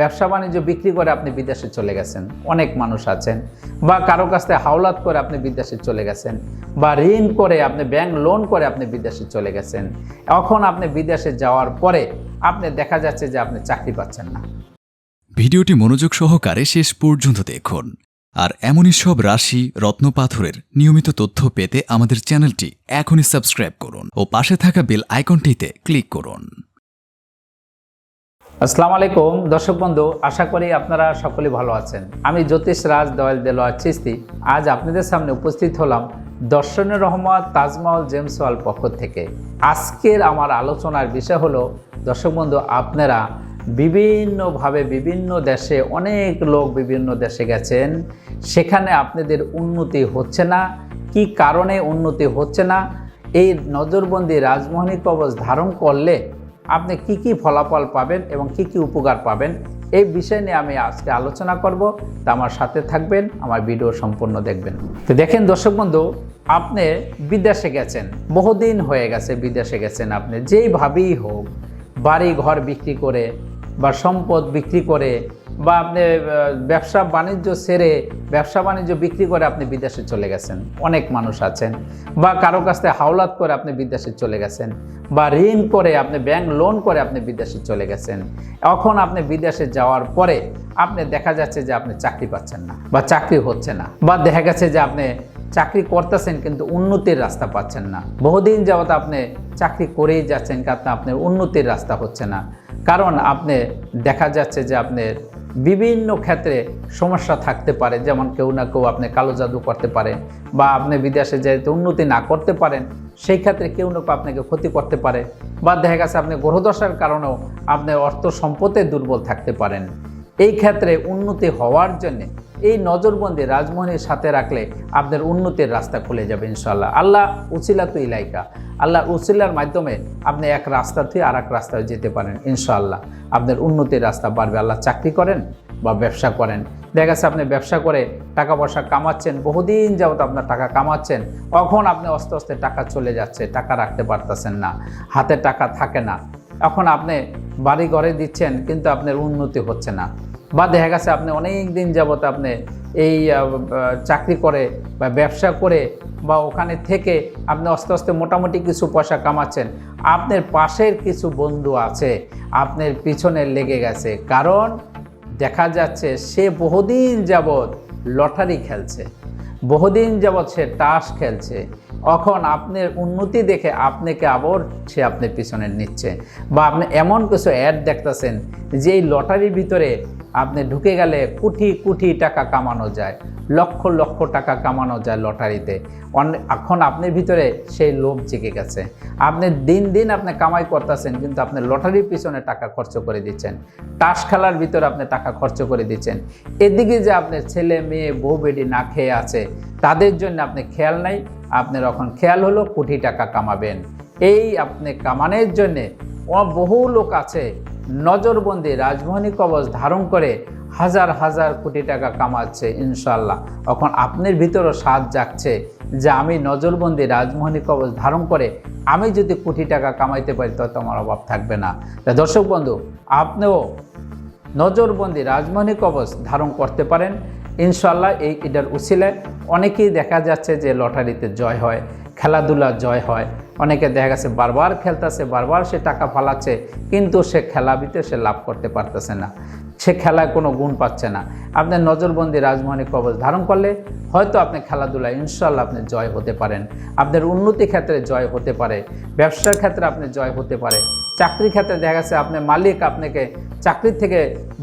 ব্যবসা বাণিজ্য বিক্রি করে আপনি বিদেশে চলে গেছেন। অনেক মানুষ আছেন। বা কারও কাছ থেকে হাওলাত করে আপনি বিদেশে চলে গেছেন। বা ঋণ করে আপনি ব্যাংক লোন করে আপনি বিদেশে চলে গেছেন। এখন আপনি বিদেশে যাওয়ার পরে আপনি দেখা যাচ্ছে যে আপনি চাকরি পাচ্ছেন না। ভিডিওটি মনোযোগ সহকারে শেষ পর্যন্ত দেখুন। আর এমনই সব রাশি রত্নপাথরের নিয়মিত তথ্য পেতে আমাদের চ্যানেলটি এখনই সাবস্ক্রাইব করুন ও পাশে থাকা বেল আইকনটিতে ক্লিক করুন। আসসালামু আলাইকুম। দর্শক বন্ধু, আশা করি আপনারা সকলে ভালো আছেন। আমি জ্যোতিষ রাজ দয়াল দেলোয়ার চিস্তি আজ আপনাদের সামনে উপস্থিত হলাম দর্শনের রহমত তাজমহল জেমস ওয়াল পক্ষ থেকে। আজকের আমার আলোচনার বিষয় হলো, দর্শক বন্ধু, আপনারা বিভিন্নভাবে বিভিন্ন দেশে, অনেক লোক বিভিন্ন দেশে গেছেন। সেখানে আপনাদের উন্নতি হচ্ছে না। কি কারণে উন্নতি হচ্ছে না? এই নজরবন্দি রাজমোহনী কবচ ধারণ করলে আপনি কি কি ফলাফল পাবেন এবং কি কি উপকার পাবেন, এই বিষয় নিয়ে আমি আজকে আলোচনা করব। তা আমার সাথে থাকবেন, আমার ভিডিও সম্পূর্ণ দেখবেন। তো দেখেন দর্শক বন্ধু, আপনি বিদেশে গেছেন, বহুদিন হয়ে গেছে বিদেশে গেছেন আপনি, যেইভাবেই হোক বাড়ি ঘর বিক্রি করে বা সম্পদ বিক্রি করে বা আপনি ব্যবসা বাণিজ্য সেরে ব্যবসা বাণিজ্য বিক্রি করে আপনি বিদেশে চলে গেছেন। অনেক মানুষ আছেন। বা কারও কাছ থেকে হাওলাত করে আপনি বিদেশে চলে গেছেন। বা ঋণ করে আপনি ব্যাংক লোন করে আপনি বিদেশে চলে গেছেন। এখন আপনি বিদেশে যাওয়ার পরে আপনি দেখা যাচ্ছে যে আপনি চাকরি পাচ্ছেন না বা চাকরি হচ্ছে না। বা দেখা গেছে যে আপনি চাকরি করতেছেন কিন্তু উন্নতির রাস্তা পাচ্ছেন না। বহুদিন যাবত আপনি চাকরি করেই যাচ্ছেন কিন্তু আপনার উন্নতির রাস্তা হচ্ছে না। কারণ আপনি দেখা যাচ্ছে যে আপনার বিভিন্ন ক্ষেত্রে সমস্যা থাকতে পারে, যেমন কেউ না কেউ আপনি কালো জাদু করতে পারে বা আপনি বিদেশে যেতে উন্নতি না করতে পারেন, সেই ক্ষেত্রে কেউ না কেউ আপনাকে ক্ষতি করতে পারে বা দেখা গেছে আপনি গ্রহদশার কারণেও আপনি অর্থ সম্পদে দুর্বল থাকতে পারেন। এই ক্ষেত্রে উন্নতি হওয়ার জন্যে এই নজরবন্দি রাজমোহনের সাথে রাখলে আপনার উন্নতির রাস্তা খুলে যাবে ইনশাল্লাহ আল্লাহ উচিলা তো ইলাইকা। আল্লাহ উচিলার মাধ্যমে আপনি এক রাস্তা থেকে আর এক রাস্তায় যেতে পারেন, ইনশাআল্লাহ। আপনার উন্নতির রাস্তা বাড়বে। আল্লাহ চাকরি করেন বা ব্যবসা করেন। দেখা গেছে আপনি ব্যবসা করে টাকা পয়সা কামাচ্ছেন, বহুদিন যাবত আপনার টাকা কামাচ্ছেন, কখন আপনি আস্তে আস্তে টাকা চলে যাচ্ছে, টাকা রাখতে পারতেছেন না, হাতে টাকা থাকে না। এখন আপনি বাড়ি ঘরে দিচ্ছেন, কিন্তু আপনার উন্নতি হচ্ছে না। বা দেখা গেছে আপনি অনেক দিন যাবত আপনি এই চাকরি করে বা ব্যবসা করে বা ওখানে থেকে আপনি আস্তে আস্তে মোটামুটি কিছু পয়সা কামাচ্ছেন, আপনার পাশের কিছু বন্ধু আছে, আপনার পিছনে লেগে গেছে। কারণ দেখা যাচ্ছে সে বহুদিন যাবৎ লটারি খেলছে, বহুদিন যাবৎ সে তাস খেলছে। এখন আপনার উন্নতি দেখে আপনাকে আবার সে আপনার পিছনে নিচ্ছে। বা আপনি এমন কিছু অ্যাড দেখতেছেন যে এই লটারির ভিতরে আপনি ঢুকে গেলে কোটি কোটি টাকা কামানো যায়, লক্ষ লক্ষ টাকা কামানো যায় লটারিতে। এখন আপনার ভিতরে সেই লোভ জেগে গেছে। আপনি দিন দিন আপনি কামাই করতেছেন, কিন্তু আপনি লটারির পিছনে টাকা খরচ করে দিচ্ছেন। তাস খেলার ভিতরে আপনি টাকা খরচ করে দিচ্ছেন। এদিকে যে আপনার ছেলে, মেয়ে, বউ বেডি না খেয়ে আছে, তাদের জন্য আপনি খেয়াল নাই। আপনার এখন খেয়াল হলো কোটি টাকা কামাবেন। এই আপনি কামানোর জন্যে বহু লোক আছে নজরবন্দি রাজমোহনী কবচ ধারণ করে হাজার হাজার কোটি টাকা কামাচ্ছে ইনশাল্লাহ এখন আপনার ভিতরও স্বাদ জাগছে যে আমি নজরবন্দি রাজমোহনী কবচ ধারণ করে আমি যদি কোটি টাকা কামাইতে পারি তত আমার অভাব থাকবে না। তা দর্শক বন্ধু, আপনিও নজরবন্দি রাজমণি কবচ ধারণ করতে পারেন ইনশাল্লাহ এই এটার উচিলে অনেকেই দেখা যাচ্ছে যে লটারিতে জয় হয় খেলাধুলা জয় হয় অনেকে দেখা গেছে বারবার খেলতেছে, বারবার সে টাকা ফালাচ্ছে, কিন্তু সে খেলাবিতে সে লাভ করতে পারতেছে না। সে খেলায় কোনো গুণ পাচ্ছে না। আপনার নজরবন্দি রাজমোহনী কবচ ধারণ করলে হয়তো আপনি খেলাধুলায় ইনশাল্লাহ আপনি জয় হতে পারেন। আপনার উন্নতি ক্ষেত্রে জয় হতে পারে। ব্যবসার ক্ষেত্রে আপনি জয় হতে পারে। চাকরি ক্ষেত্রে দেখা গেছে আপনার মালিক আপনাকে চাকরির থেকে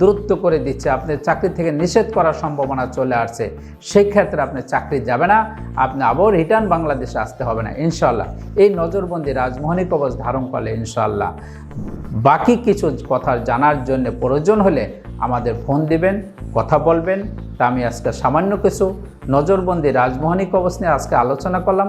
দূরত্ব করে দিচ্ছে, আপনি চাকরি থেকে নিষেধ করার সম্ভাবনা চলে আসছে, সেই ক্ষেত্রে আপনি চাকরি যাবে না, আপনি আবার রিটার্ন বাংলাদেশে আসতে হবে না ইনশাল্লাহ এই নজরবন্দি রাজমোহনী কবচ ধারণ করলে ইনশাল্লাহ বাকি কিছু কথা জানার জন্য প্রয়োজন হলে আমাদের ফোন দিবেন, কথা বলবেন। তা আমি আজকে সামান্য কিছু নজরবন্দি রাজমোহনী কবচ নিয়ে আজকে আলোচনা করলাম।